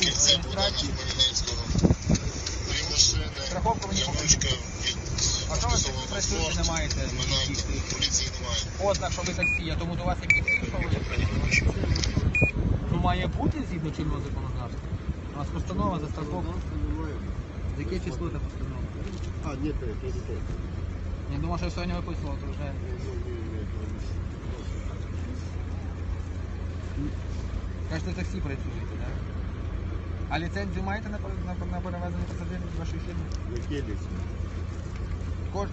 реєстрації. Хмельницького. Дві машини. Страховку мені Яночка від А що ви списового працюєте, не маєте? Мене поліції немає. Ознак, що ви таксі, а тому до вас якісь Ну має бути згідно чинного законодавства. У нас постанова за страховку. Яке число та постанова? А, нет, это не то. Я думав, що я сьогодні виписував, то вже. Кажете, таксі працюєте, так? А ліцензію маєте на, пере- на, на перевезення пасажирів з вашої фірми? Яке десь? Кож,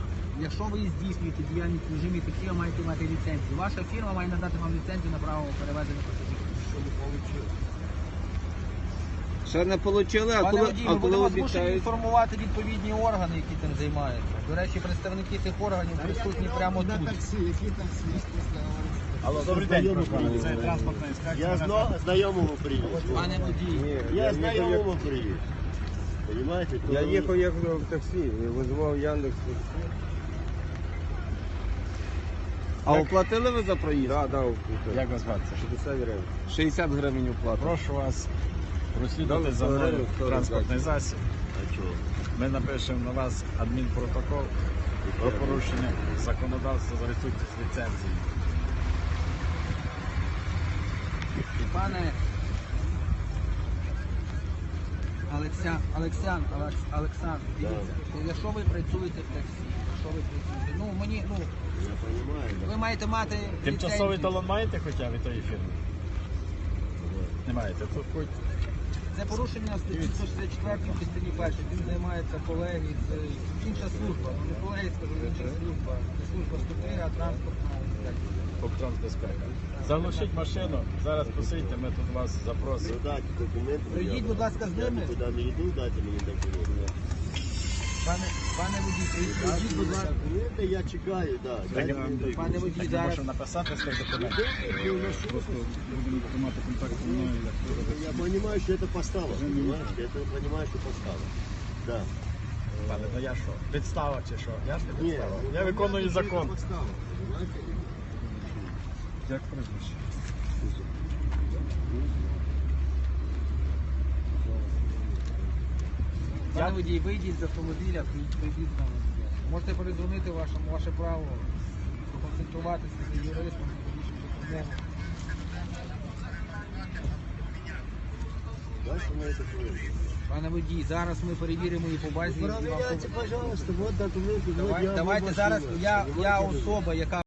якщо ви здійснюєте діяльність в режимі таксі, ви маєте мати ліцензію. Ваша фірма має надати вам ліцензію на право перевезення пасажирів. Що? Ще не отримали, а Пане коли, водій, а ми коли будемо змушені обіцяють? інформувати відповідні органи, які цим займаються. До речі, представники цих органів присутні прямо тут. таксі, які таксі? Алло, добрий день. Це транспортна інспекція. Я зна- знайомого привіз. Пане водій, Я знайомого привіз. Понимаете? як- Я їхав як в таксі, визвав Яндекс. А оплатили ви за проїзд? Так, да, да, Як вас звати? 60 гривень. 60 гривень оплата. Прошу вас прослідувати Дали за мною транспортний засіб. А чого? Ми напишемо на вас адмінпротокол про порушення законодавства за відсутність ліцензії. Пане Олексян, Олексян, Олекс- Олександр, дивіться, якщо ви працюєте в таксі, якщо ви працюєте, ну мені, ну, ви маєте мати Тимчасовий ліцензію. талон маєте хоча від тої фірми? Не маєте. Тут хоч Це порушення статті 164 в частині першій. Тим займаються колеги, це інша служба. Ну, не колеги, скажу, інша служба. Це служба 103, а транспортна. Обтрансбезпека. Заглушіть машину, зараз посидьте, ми тут вас запросимо. Ну, дайте документи. Прийдіть, я- будь ласка, з Я ними. нікуди не йду, дайте мені документи. Пане, пане водій, прийдіть, будь ласка. Документи я чекаю, документи. Пане водій, зараз. можна написати з тих документів. Просто будемо тримати контакт зі мною, Я понимаю, что это постава, понимаешь? Я понимаю, что постава. Да. Пане, ну я що? Підстава чи що? Я ж не підстава. ну, Я виконую що закон. це понимаете? Як прізвище? Пане водій, вийдіть з автомобіля, прийдіть прийдіть до нас. Можете передзвонити вашому, ваше право, проконсультуватися з юристом, вирішити проблему. Дальше мы это проверим. Пане водій, зараз ми перевіримо і по базі. і вам Проверяйте, пожалуйста, вот документы. вот Давай- я Давайте машина, зараз я, я понимаете? особа, яка